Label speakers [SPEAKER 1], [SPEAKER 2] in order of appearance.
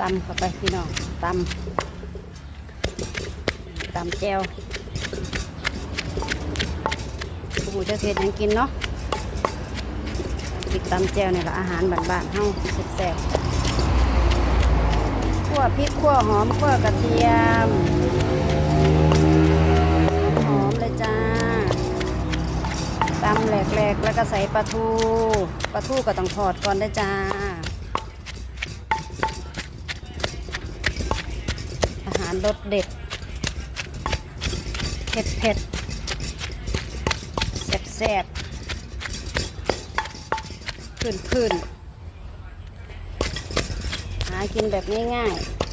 [SPEAKER 1] ตำเข้าไปพี่น้องตำตำแจวหมูจะเผ็ดยังกินเนาะพริกตำแจวเนี่ยละอาหารบ้านๆเฮาแซ่บๆขั่วพริกขั่วหอมขั่วกระเทียม หอมเลยจ้าตำแหลกๆแล้วก็ใส่ปลาทูปลาทูก็ต้องทอดก่อนได้จ้าารรสเด็ด เผ็ดเผ็ดแซ่บแซ่บพื้นพื้นหากินแบบง่ายๆ